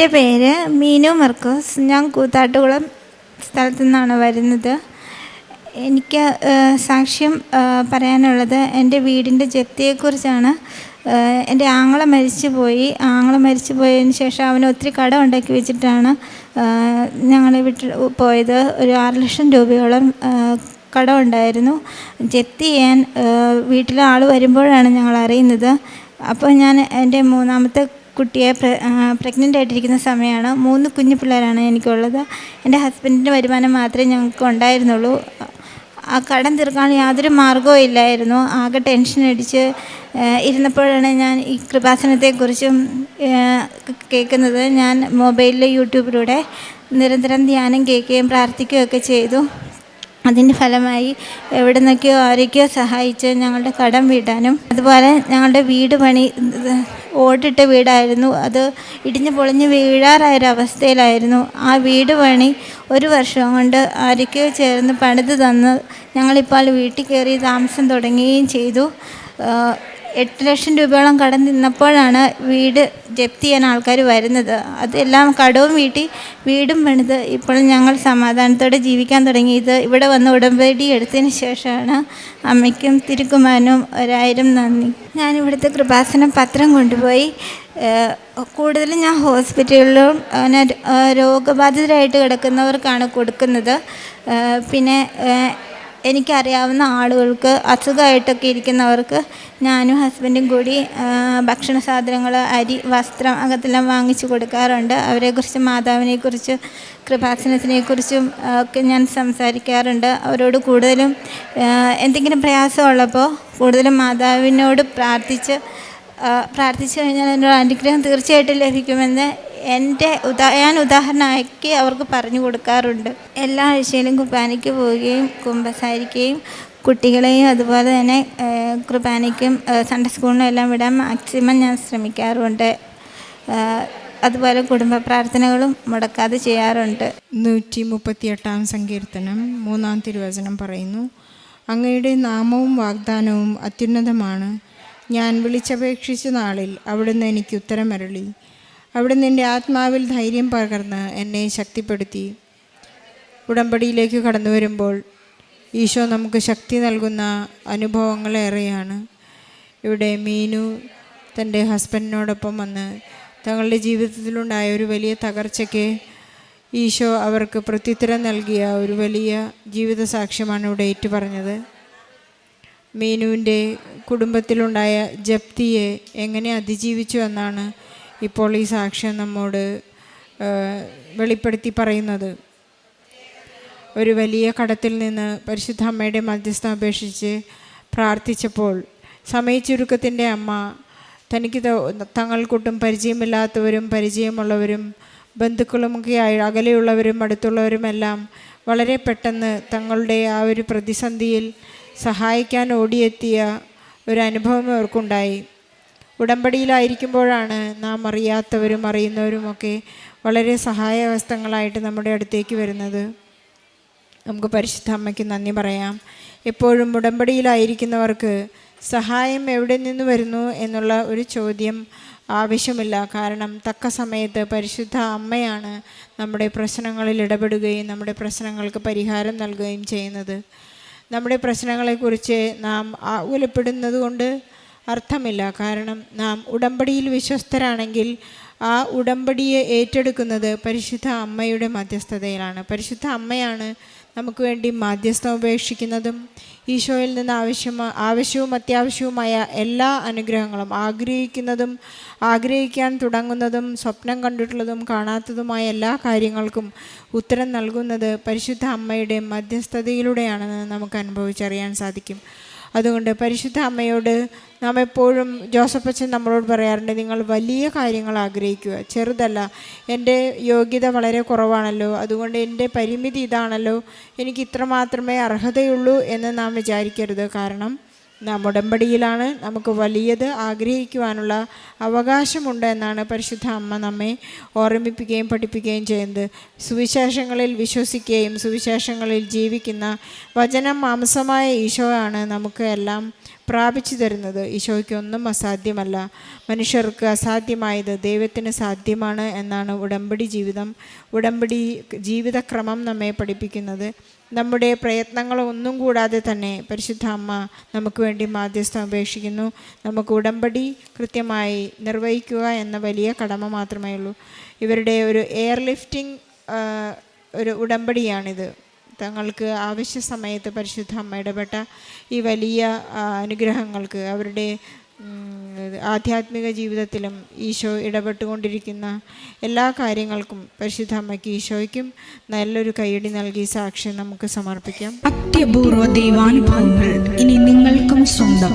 എന്റെ പേര് മീനു മർക്കോസ്. ഞാൻ കൂത്താട്ടുകുളം സ്ഥലത്തു നിന്നാണ് വരുന്നത്. എനിക്ക് സാക്ഷ്യം പറയാനുള്ളത് എന്റെ വീടിന്റെ ജപ്തിയെക്കുറിച്ചാണ്. എന്റെ ആങ്ങളെ മരിച്ചു പോയി ആങ്ങളെ മരിച്ചു പോയതിന് ശേഷം അവന് ഒത്തിരി കടം ഉണ്ടാക്കി വെച്ചിട്ടാണ് ഞങ്ങൾ വിട്ട് പോയത്. ഒരു ആറ് ലക്ഷം രൂപയോളം കടം ഉണ്ടായിരുന്നു. ജപ്തി ചെയ്യാൻ വീട്ടിലെ ആൾ വരുമ്പോഴാണ് ഞങ്ങൾ അറിയുന്നത്. അപ്പോൾ ഞാൻ എന്റെ മൂന്നാമത്തെ കുട്ടിയെ പ്രഗ്നന്റ് ആയിട്ടിരിക്കുന്ന സമയമാണ്. മൂന്ന് കുഞ്ഞു പിള്ളേരാണ് എനിക്കുള്ളത്. എന്റെ ഹസ്ബൻഡിന്റെ വരുമാനം മാത്രമേ ഞങ്ങൾക്ക് ഉണ്ടായിരുന്നുള്ളൂ. ആ കടം തീർക്കാൻ യാതൊരു മാർഗവും ഇല്ലായിരുന്നു. ആകെ ടെൻഷൻ അടിച്ച് ഇരുന്നപ്പോഴാണ് ഞാൻ ഈ കൃപാസനത്തെക്കുറിച്ചും കേൾക്കുന്നത്. ഞാൻ മൊബൈലിൽ യൂട്യൂബിലൂടെ നിരന്തരം ധ്യാനം കേൾക്കുകയും പ്രാർത്ഥിക്കുകയൊക്കെ ചെയ്തു. അതിന്റെ ഫലമായി എവിടെ നിന്നൊക്കെയോ ആരൊക്കെയോ സഹായിച്ച് ഞങ്ങളുടെ കടം വീട്ടാനും അതുപോലെ ഞങ്ങളുടെ വീട് പണി ഓടിട്ട വീടായിരുന്നു. അത് ഇടിഞ്ഞു പൊളിഞ്ഞ് വീഴാറായൊരവസ്ഥയിലായിരുന്നു. ആ വീട് പണി ഒരു വർഷം കൊണ്ട് ആരൊക്കെയോ ചേർന്ന് പണിത് തന്ന് ഞങ്ങളിപ്പോൾ വീട്ടിൽ കയറി താമസം തുടങ്ങുകയും ചെയ്തു. എട്ട് ലക്ഷം രൂപയോളം കടം നിന്നപ്പോഴാണ് വീട് ജപ്തി ചെയ്യാൻ ആൾക്കാർ വരുന്നത്. അതെല്ലാം കടവും വീട്ടി വീടും പണിത് ഇപ്പോൾ ഞങ്ങൾ സമാധാനത്തോടെ ജീവിക്കാൻ തുടങ്ങിയത് ഇവിടെ വന്ന് ഉടമ്പടി എടുത്തതിന് ശേഷമാണ് അമ്മയ്ക്കും തിരുക്കുമാനും ഒരായിരം നന്ദി. ഞാൻ ഇവിടുത്തെ കൃപാസന പത്രം കൊണ്ടുപോയി. കൂടുതലും ഞാൻ ഹോസ്പിറ്റലിലും അങ്ങനെ രോഗബാധിതരായിട്ട് കിടക്കുന്നവർക്കാണ് കൊടുക്കുന്നത്. പിന്നെ എനിക്കറിയാവുന്ന ആളുകൾക്ക് അസുഖമായിട്ടൊക്കെ ഇരിക്കുന്നവർക്ക് ഞാനും ഹസ്ബൻഡും കൂടി ഭക്ഷണ സാധനങ്ങൾ അരി വസ്ത്രം അകത്തെല്ലാം വാങ്ങിച്ചു കൊടുക്കാറുണ്ട്. അവരെക്കുറിച്ച് മാതാവിനെക്കുറിച്ച് കൃപാസനത്തിനെക്കുറിച്ചും ഒക്കെ ഞാൻ സംസാരിക്കാറുണ്ട്. അവരോട് കൂടുതലും എന്തെങ്കിലും പ്രയാസമുള്ളപ്പോൾ കൂടുതലും മാതാവിനോട് പ്രാർത്ഥിച്ച് പ്രാർത്ഥിച്ചു കഴിഞ്ഞാൽ എന്നോട് അനുഗ്രഹം തീർച്ചയായിട്ടും ലഭിക്കുമെന്ന് എന്റെ ഉദാ ഞാൻ ഉദാഹരണമാക്കി അവർക്ക് പറഞ്ഞു കൊടുക്കാറുണ്ട്. എല്ലാ ആഴ്ചയിലും കുർബാനയ്ക്ക് പോവുകയും കുമ്പസാരിക്കുകയും കുട്ടികളെയും അതുപോലെ തന്നെ കുർബാനയ്ക്കും സൺഡേ സ്കൂളിനും എല്ലാം വിടാൻ മാക്സിമം ഞാൻ ശ്രമിക്കാറുണ്ട്. അതുപോലെ കുടുംബ പ്രാർത്ഥനകളും മുടക്കാതെ ചെയ്യാറുണ്ട്. നൂറ്റി മുപ്പത്തിയെട്ടാം സങ്കീർത്തനം മൂന്നാം തിരുവചനം പറയുന്നു അങ്ങയുടെ നാമവും വാഗ്ദാനവും അത്യുന്നതമാണ്. ഞാൻ വിളിച്ചപേക്ഷിച്ച നാളിൽ അവിടുന്ന് എനിക്ക് ഉത്തരമരളി. അവിടുന്ന് എന്റെ ആത്മാവിൽ ധൈര്യം പകർന്ന് എന്നെ ശക്തിപ്പെടുത്തി. ഉടമ്പടിയിലേക്ക് കടന്നു വരുമ്പോൾ ഈശോ നമുക്ക് ശക്തി നൽകുന്ന അനുഭവങ്ങളേറെയാണ് ഇവിടെ മീനു തന്റെ ഹസ്ബൻഡിനോടൊപ്പം വന്ന് തങ്ങളുടെ ജീവിതത്തിലുണ്ടായ ഒരു വലിയ തകർച്ചയ്ക്ക് ഈശോ അവർക്ക് പ്രത്യുത്തരം നൽകിയ ഒരു വലിയ ജീവിത സാക്ഷ്യമാണ് ഇവിടെ ഏറ്റുപറഞ്ഞത്. മീനുവിന്റെ കുടുംബത്തിലുണ്ടായ ജപ്തിയെ എങ്ങനെ അതിജീവിച്ചു എന്നാണ് ഇപ്പോൾ ഈ സാക്ഷ്യം നമ്മോട് വെളിപ്പെടുത്തി പറയുന്നത്. ഒരു വലിയ കടത്തിൽ നിന്ന് പരിശുദ്ധ അമ്മയുടെ മധ്യസ്ഥം അപേക്ഷിച്ച് പ്രാർത്ഥിച്ചപ്പോൾ സമയച്ചുരുക്കത്തിന്റെ അമ്മ തനിക്ക് തങ്ങൾക്കൊട്ടും പരിചയമില്ലാത്തവരും പരിചയമുള്ളവരും ബന്ധുക്കളുമൊക്കെ ആയി അകലെയുള്ളവരും അടുത്തുള്ളവരുമെല്ലാം വളരെ പെട്ടെന്ന് തങ്ങളുടെ ആ ഒരു പ്രതിസന്ധിയിൽ സഹായിക്കാൻ ഓടിയെത്തിയ ഒരു അനുഭവം അവർക്കുണ്ടായി. ഉടമ്പടിയിലായിരിക്കുമ്പോഴാണ് നാം അറിയാത്തവരും അറിയുന്നവരുമൊക്കെ വളരെ സഹായവസ്ഥങ്ങളായിട്ട് നമ്മുടെ അടുത്തേക്ക് വരുന്നത്. നമുക്ക് പരിശുദ്ധ അമ്മയ്ക്ക് നന്ദി പറയാം. എപ്പോഴും ഉടമ്പടിയിലായിരിക്കുന്നവർക്ക് സഹായം എവിടെ നിന്ന് വരുന്നു എന്നുള്ള ഒരു ചോദ്യം ആവശ്യമില്ല. കാരണം തക്ക സമയത്ത് പരിശുദ്ധ അമ്മയാണ് നമ്മുടെ പ്രശ്നങ്ങളിൽ ഇടപെടുകയും നമ്മുടെ പ്രശ്നങ്ങൾക്ക് പരിഹാരം നൽകുകയും ചെയ്യുന്നത്. നമ്മുടെ പ്രശ്നങ്ങളെക്കുറിച്ച് നാം ആകുലപ്പെടുന്നത് കൊണ്ട് അർത്ഥമില്ല. കാരണം നാം ഉടമ്പടിയിൽ വിശ്വസ്തരാണെങ്കിൽ ആ ഉടമ്പടിയെ ഏറ്റെടുക്കുന്നത് പരിശുദ്ധ അമ്മയുടെ മധ്യസ്ഥതയിലാണ്. പരിശുദ്ധ അമ്മയാണ് നമുക്ക് വേണ്ടി മാധ്യസ്ഥം ഉപേക്ഷിക്കുന്നതും ഈശോയിൽ നിന്ന് ആവശ്യമ ആവശ്യവും അത്യാവശ്യവുമായ എല്ലാ അനുഗ്രഹങ്ങളും ആഗ്രഹിക്കുന്നതും ആഗ്രഹിക്കാൻ തുടങ്ങുന്നതും സ്വപ്നം കണ്ടിട്ടുള്ളതും കാണാത്തതുമായ എല്ലാ കാര്യങ്ങൾക്കും ഉത്തരം നൽകുന്നത് പരിശുദ്ധ അമ്മയുടെ മധ്യസ്ഥതയിലൂടെയാണെന്ന് നമുക്ക് അനുഭവിച്ചറിയാൻ സാധിക്കും. അതുകൊണ്ട് പരിശുദ്ധ അമ്മയോട് നാം എപ്പോഴും ജോസഫ് അച്ഛൻ നമ്മളോട് പറയാറുണ്ട് നിങ്ങൾ വലിയ കാര്യങ്ങൾ ആഗ്രഹിക്കുക. ചെറുതല്ല എന്റെ യോഗ്യത വളരെ കുറവാണല്ലോ. അതുകൊണ്ട് എന്റെ പരിമിതി ഇതാണല്ലോ. എനിക്ക് ഇത്രമാത്രമേ അർഹതയുള്ളൂ എന്ന് നാം വിചാരിക്കരുത്. കാരണം നാം ഉടമ്പടിയിലാണ് നമുക്ക് വലിയത് ആഗ്രഹിക്കുവാനുള്ള അവകാശമുണ്ട് എന്നാണ് പരിശുദ്ധ അമ്മ നമ്മെ ഓർമ്മിപ്പിക്കുകയും പഠിപ്പിക്കുകയും ചെയ്യുന്നത്. സുവിശേഷങ്ങളിൽ വിശ്വസിക്കുകയും സുവിശേഷങ്ങളിൽ ജീവിക്കുന്ന വചനം മാംസമായ ഈശോയാണ് നമുക്ക് എല്ലാം പ്രാപിച്ചു തരുന്നത് ഈശോയ്ക്ക് ഒന്നും അസാധ്യമല്ല. മനുഷ്യർക്ക് അസാധ്യമായത് ദൈവത്തിന് സാധ്യമാണ് എന്നാണ് ഉടമ്പടി ജീവിതം ഉടമ്പടി ജീവിതക്രമം നമ്മെ പഠിപ്പിക്കുന്നത്. നമ്മുടെ പ്രയത്നങ്ങളൊന്നും കൂടാതെ തന്നെ പരിശുദ്ധ അമ്മ നമുക്ക് വേണ്ടി മാധ്യസ്ഥം അപേക്ഷിക്കുന്നു. നമുക്ക് ഉടമ്പടി കൃത്യമായി നിർവഹിക്കുക എന്ന വലിയ കടമ മാത്രമേ ഉള്ളൂ ഇവരുടെ ഒരു എയർ ലിഫ്റ്റിംഗ് ഒരു ഉടമ്പടിയാണിത്. തങ്ങൾക്ക് ആവശ്യ സമയത്ത് പരിശുദ്ധ അമ്മ ഇടപെട്ട ഈ വലിയ അനുഗ്രഹങ്ങൾക്ക് അവരുടെ ആധ്യാത്മിക ജീവിതത്തിലും ഈശോ ഇടപെട്ടുകൊണ്ടിരിക്കുന്ന എല്ലാ കാര്യങ്ങൾക്കും പരിശുദ്ധ അമ്മയ്ക്ക് ഈശോയ്ക്കും നല്ലൊരു കൈയടി നൽകി സാക്ഷ്യം നമുക്ക് സമർപ്പിക്കാം. അത്യപൂർവ ദൈവാനുഭവങ്ങൾ ഇനി നിങ്ങൾക്കും സ്വന്തം.